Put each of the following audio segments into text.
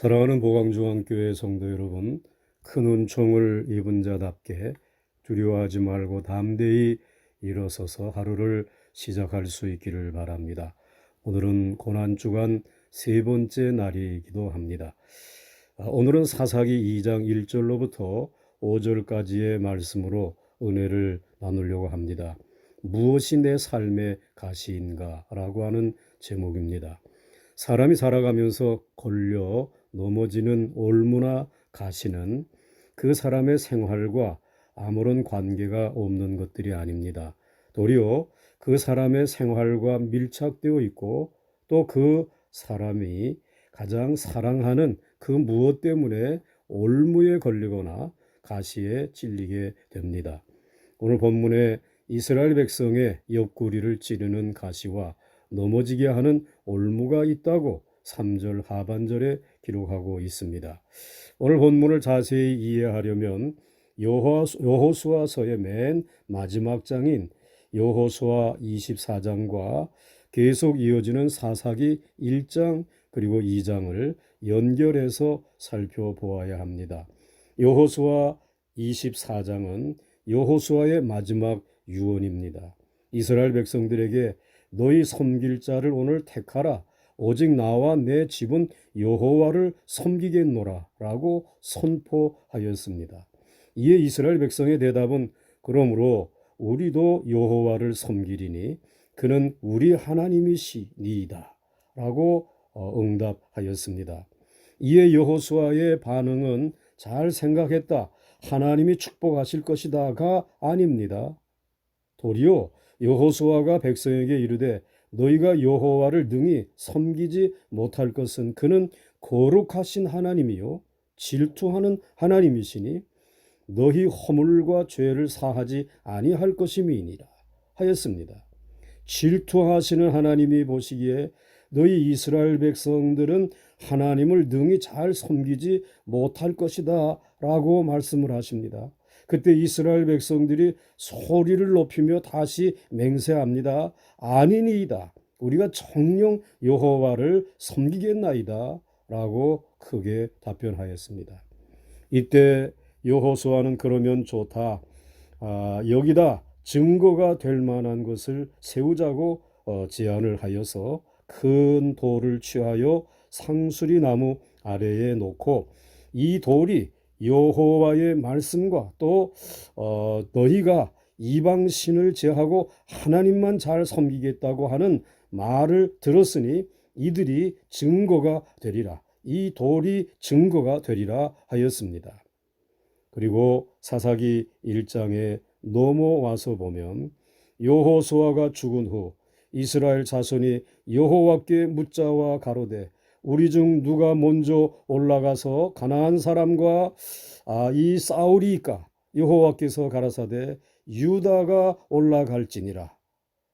사랑하는 보강중앙교회 성도 여러분, 큰 은총을 입은 자답게 두려워하지 말고 담대히 일어서서 하루를 시작할 수 있기를 바랍니다. 오늘은 고난 주간 세 번째 날이기도 합니다. 아, 오늘은 사사기 2장 1절로부터 5절까지의 말씀으로 은혜를 나누려고 합니다. 무엇이 내 삶의 가시인가? 라고 하는 제목입니다. 사람이 살아가면서 걸려 넘어지는 올무나 가시는 그 사람의 생활과 아무런 관계가 없는 것들이 아닙니다. 도리어 그 사람의 생활과 밀착되어 있고 또 그 사람이 가장 사랑하는 그 무엇 때문에 올무에 걸리거나 가시에 찔리게 됩니다. 오늘 본문에 이스라엘 백성의 옆구리를 찌르는 가시와 넘어지게 하는 올무가 있다고 3절 하반절에 기록하고 있습니다. 오늘 본문을 자세히 이해하려면 여호수아서의 맨 마지막 장인 여호수아 24장과 계속 이어지는 사사기 1장 그리고 2장을 연결해서 살펴보아야 합니다. 여호수아 24장은 여호수아의 마지막 유언입니다. 이스라엘 백성들에게 너희 섬길 자를 오늘 택하라 오직 나와 내 집은 여호와를 섬기겠노라라고 선포하였습니다. 이에 이스라엘 백성의 대답은 그러므로 우리도 여호와를 섬기리니 그는 우리 하나님이시니이다라고 어, 응답하였습니다. 이에 여호수아의 반응은 잘 생각했다. 하나님이 축복하실 것이다가 아닙니다. 도리어 여호수아가 백성에게 이르되 너희가 여호와를 능히 섬기지 못할 것은 그는 거룩하신 하나님이요 질투하는 하나님이시니 너희 허물과 죄를 사하지 아니할 것임이니라 하였습니다. 질투하시는 하나님이 보시기에 너희 이스라엘 백성들은 하나님을 능히 잘 섬기지 못할 것이다 라고 말씀을 하십니다. 그때 이스라엘 백성들이 소리를 높이며 다시 맹세합니다. 아니니이다. 우리가 정령 여호와를 섬기겠나이다. 라고 크게 답변하였습니다. 이때 여호수아는 그러면 좋다. 아, 여기다 증거가 될 만한 것을 세우자고 어, 제안을 하여서 큰 돌을 취하여 상수리 나무 아래에 놓고 이 돌이 여호와의 말씀과 또 어, 너희가 이방 신을 제하고 하나님만 잘 섬기겠다고 하는 말을 들었으니 이들이 증거가 되리라. 이 돌이 증거가 되리라 하였습니다. 그리고 사사기 1장에 넘어와서 보면 여호수아가 죽은 후 이스라엘 자손이 여호와께 묻자와 가로되 우리 중 누가 먼저 올라가서 가나안 사람과 아, 이 싸우리이까? 여호와께서 가라사대 유다가 올라갈지니라.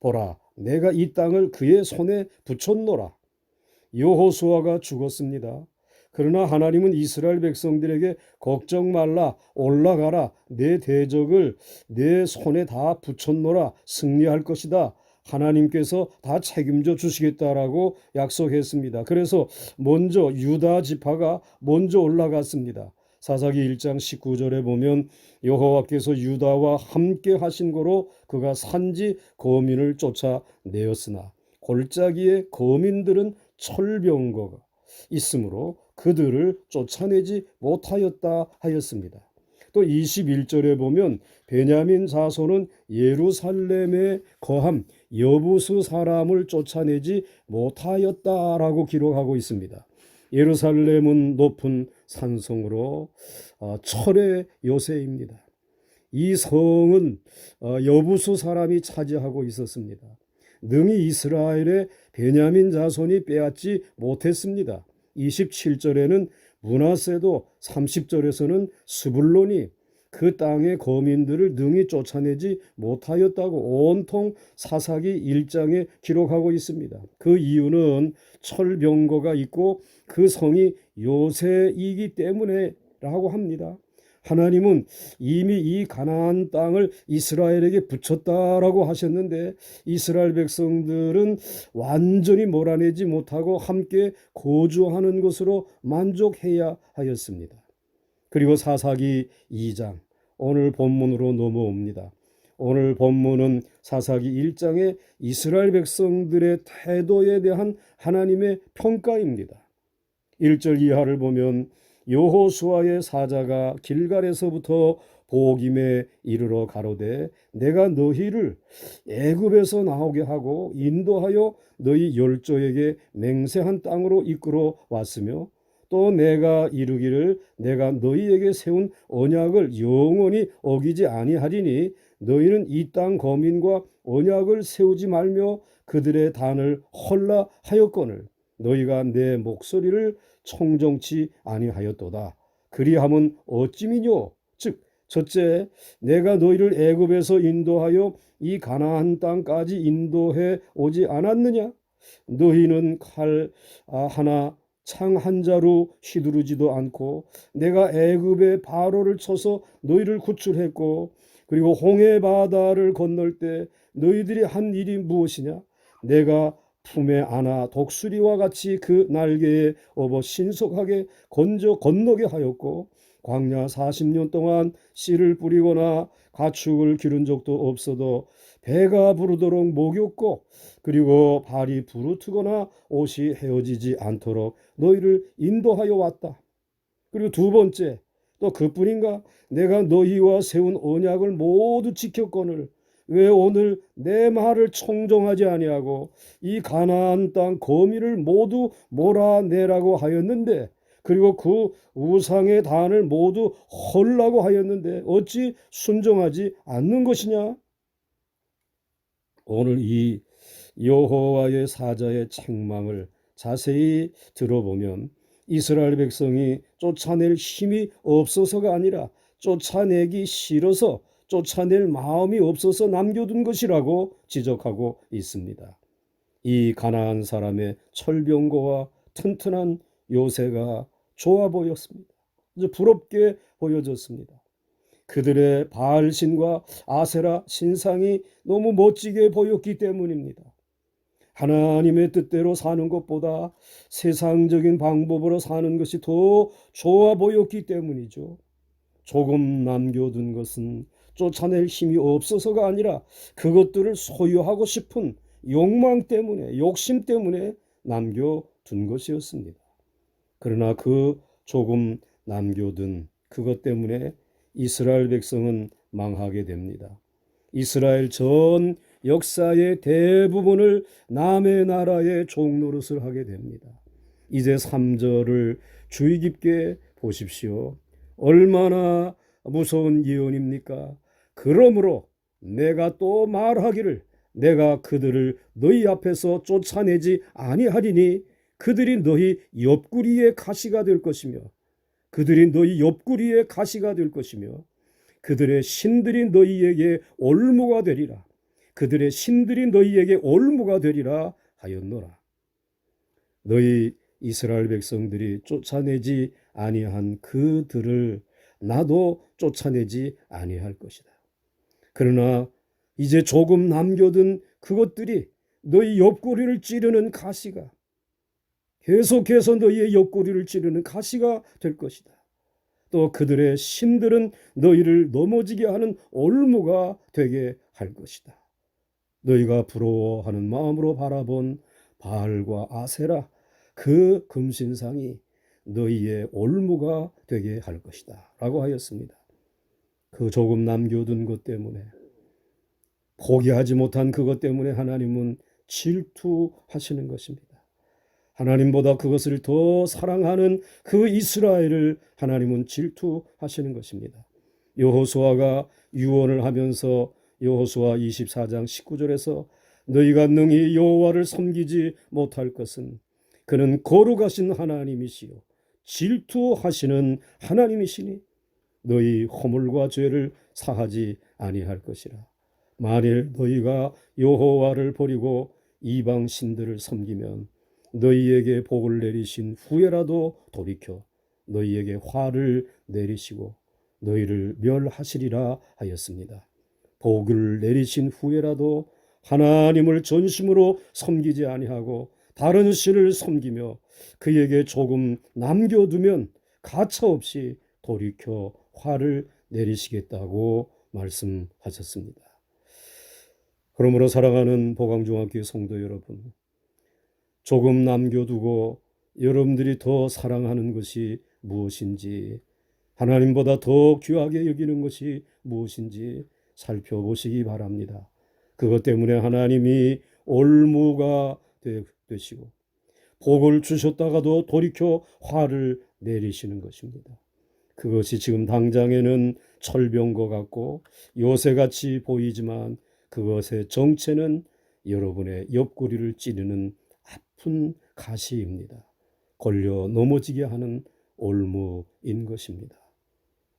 보라 내가 이 땅을 그의 손에 붙였노라. 여호수아가 죽었습니다. 그러나 하나님은 이스라엘 백성들에게 걱정 말라 올라가라 내 대적을 내 손에 다 붙였노라 승리할 것이다 하나님께서 다 책임져 주시겠다라고 약속했습니다. 그래서 먼저 유다 지파가 먼저 올라갔습니다. 사사기 1장 19절에 보면 여호와께서 유다와 함께 하신 거로 그가 산지 거민을 쫓아내었으나 골짜기에 거민들은 철병거가 있으므로 그들을 쫓아내지 못하였다 하였습니다. 또 21절에 보면 베냐민 자손은 예루살렘에 거함 여부수 사람을 쫓아내지 못하였다라고 기록하고 있습니다. 예루살렘은 높은 산성으로 어, 철의 요새입니다. 이 성은 어, 여부수 사람이 차지하고 있었습니다. 능히 이스라엘의 베냐민 자손이 빼앗지 못했습니다. 27절에는 문하세도 30절에서는 스불론이 그 땅의 거민들을 능히 쫓아내지 못하였다고 온통 사사기 1장에 기록하고 있습니다. 그 이유는 철병거가 있고 그 성이 요새이기 때문에 라고 합니다. 하나님은 이미 이 가나안 땅을 이스라엘에게 붙였다라고 하셨는데 이스라엘 백성들은 완전히 몰아내지 못하고 함께 거주하는 것으로 만족해야 하였습니다. 그리고 사사기 2장 오늘 본문으로 넘어옵니다. 오늘 본문은 사사기 1장의 이스라엘 백성들의 태도에 대한 하나님의 평가입니다. 1절 이하를 보면 여호수아의 사자가 길갈에서부터 보김에 이르러 가로되 내가 너희를 애굽에서 나오게 하고 인도하여 너희 열조에게 맹세한 땅으로 이끌어 왔으며 또 내가 이르기를 내가 너희에게 세운 언약을 영원히 어기지 아니하리니 너희는 이 땅 거민과 언약을 세우지 말며 그들의 단을 헐라 하였거늘 너희가 내 목소리를 청정치 아니하였도다. 그리함은 어찌미뇨? 즉 첫째 내가 너희를 애굽에서 인도하여 이 가나안 땅까지 인도해 오지 않았느냐? 너희는 칼 아, 하나 창 한 자루 휘두르지도 않고 내가 애굽의 바로를 쳐서 너희를 구출했고 그리고 홍해 바다를 건널 때 너희들이 한 일이 무엇이냐? 내가 품에 안아 독수리와 같이 그 날개에 업어 신속하게 건져 건너게 하였고 광야 40년 동안 씨를 뿌리거나 가축을 기른 적도 없어도 배가 부르도록 목욕고 그리고 발이 부르트거나 옷이 헤어지지 않도록 너희를 인도하여 왔다. 그리고 두 번째 또 그뿐인가 내가 너희와 세운 언약을 모두 지켰거늘 왜 오늘 내 말을 청정하지 아니하고 이 가나안 땅 거미를 모두 몰아내라고 하였는데 그리고 그 우상의 단을 모두 헐라고 하였는데 어찌 순종하지 않는 것이냐? 오늘 이 여호와의 사자의 책망을 자세히 들어보면 이스라엘 백성이 쫓아낼 힘이 없어서가 아니라 쫓아내기 싫어서 쫓아낼 마음이 없어서 남겨둔 것이라고 지적하고 있습니다. 이 가나안 사람의 철병거와 튼튼한 요새가 좋아 보였습니다. 부럽게 보여졌습니다. 그들의 바알 신과 아세라 신상이 너무 멋지게 보였기 때문입니다. 하나님의 뜻대로 사는 것보다 세상적인 방법으로 사는 것이 더 좋아 보였기 때문이죠. 조금 남겨둔 것은 쫓아낼 힘이 없어서가 아니라 그것들을 소유하고 싶은 욕망 때문에, 욕심 때문에 남겨둔 것이었습니다. 그러나 그 조금 남겨둔 그것 때문에 이스라엘 백성은 망하게 됩니다. 이스라엘 전 역사의 대부분을 남의 나라의 종 노릇을 하게 됩니다. 이제 3절을 주의 깊게 보십시오. 얼마나 무서운 예언입니까? 그러므로 내가 또 말하기를 내가 그들을 너희 앞에서 쫓아내지 아니하리니 그들이 너희 옆구리의 가시가 될 것이며 그들이 너희 옆구리의 가시가 될 것이며 그들의 신들이 너희에게 올무가 되리라 그들의 신들이 너희에게 올무가 되리라 하였노라 너희 이스라엘 백성들이 쫓아내지 아니한 그들을 나도 쫓아내지 아니할 것이다. 그러나 이제 조금 남겨둔 그것들이 너희 옆구리를 찌르는 가시가 계속해서 너희의 옆구리를 찌르는 가시가 될 것이다. 또 그들의 신들은 너희를 넘어지게 하는 올무가 되게 할 것이다. 너희가 부러워하는 마음으로 바라본 바알과 아세라 그 금신상이 너희의 올무가 되게 할 것이다. 라고 하였습니다. 그 조금 남겨둔 것 때문에 포기하지 못한 그것 때문에 하나님은 질투하시는 것입니다. 하나님보다 그것을 더 사랑하는 그 이스라엘을 하나님은 질투하시는 것입니다. 여호수아가 유언을 하면서 여호수아 24장 19절에서 너희가 능히 여호와를 섬기지 못할 것은 그는 거룩하신 하나님이시요 질투하시는 하나님이시니 너희 허물과 죄를 사하지 아니할 것이라. 만일 너희가 여호와를 버리고 이방 신들을 섬기면 너희에게 복을 내리신 후에라도 돌이켜 너희에게 화를 내리시고 너희를 멸하시리라 하였습니다. 복을 내리신 후에라도 하나님을 전심으로 섬기지 아니하고 다른 신을 섬기며 그에게 조금 남겨두면 가차없이 돌이켜 화를 내리시겠다고 말씀하셨습니다. 그러므로 사랑하는 보강중학교 성도 여러분, 조금 남겨두고 여러분들이 더 사랑하는 것이 무엇인지, 하나님보다 더 귀하게 여기는 것이 무엇인지 살펴보시기 바랍니다. 그것 때문에 하나님이 올무가 되- 되시고, 복을 주셨다가도 돌이켜 화를 내리시는 것입니다. 그것이 지금 당장에는 철병과 같고 요새같이 보이지만 그것의 정체는 여러분의 옆구리를 찌르는 아픈 가시입니다. 걸려 넘어지게 하는 올무인 것입니다.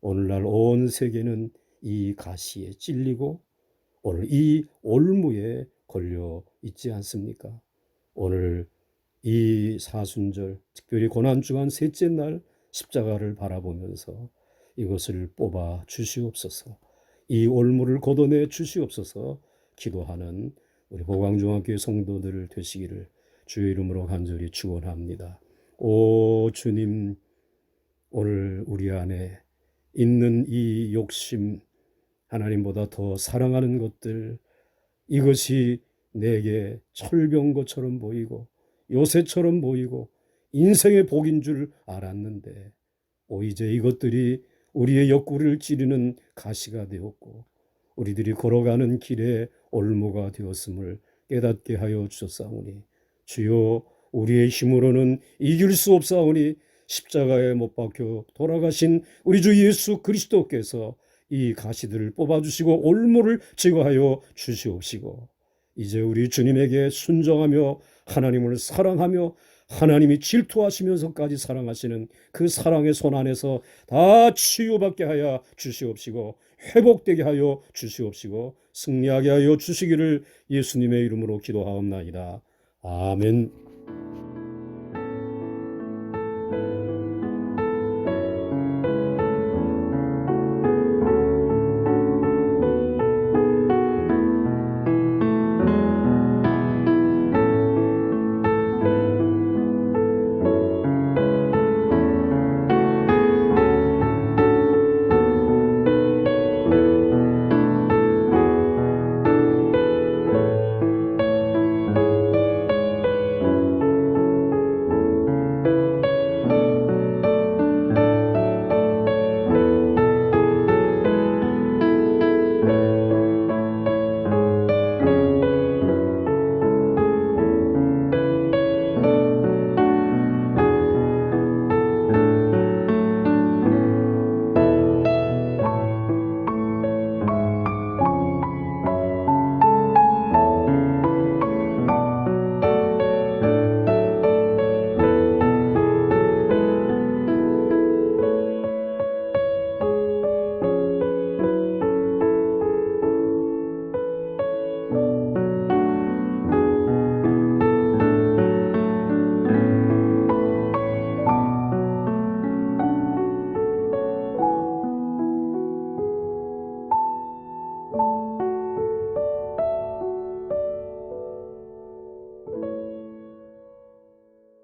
오늘날 온 세계는 이 가시에 찔리고 오늘 이 올무에 걸려 있지 않습니까? 오늘 이 사순절, 특별히 고난주간 셋째 날 십자가를 바라보면서 이것을 뽑아 주시옵소서. 이 올무를 걷어내 주시옵소서 기도하는 우리 보광중학교 성도들 되시기를 주의 이름으로 간절히 축원합니다. 오 주님 오늘 우리 안에 있는 이 욕심 하나님보다 더 사랑하는 것들 이것이 내게 철병 것처럼 보이고 요새처럼 보이고 인생의 복인 줄 알았는데 오 이제 이것들이 우리의 옆구리를 찌르는 가시가 되었고 우리들이 걸어가는 길에 올무가 되었음을 깨닫게 하여 주셨사오니 주여 우리의 힘으로는 이길 수 없사오니 십자가에 못 박혀 돌아가신 우리 주 예수 그리스도께서 이 가시들을 뽑아주시고 올무를 제거하여 주시옵시고 이제 우리 주님에게 순종하며 하나님을 사랑하며 하나님이 질투하시면서까지 사랑하시는 그 사랑의 손 안에서 다 치유받게 하여 주시옵시고 회복되게 하여 주시옵시고 승리하게 하여 주시기를 예수님의 이름으로 기도하옵나이다. 아멘.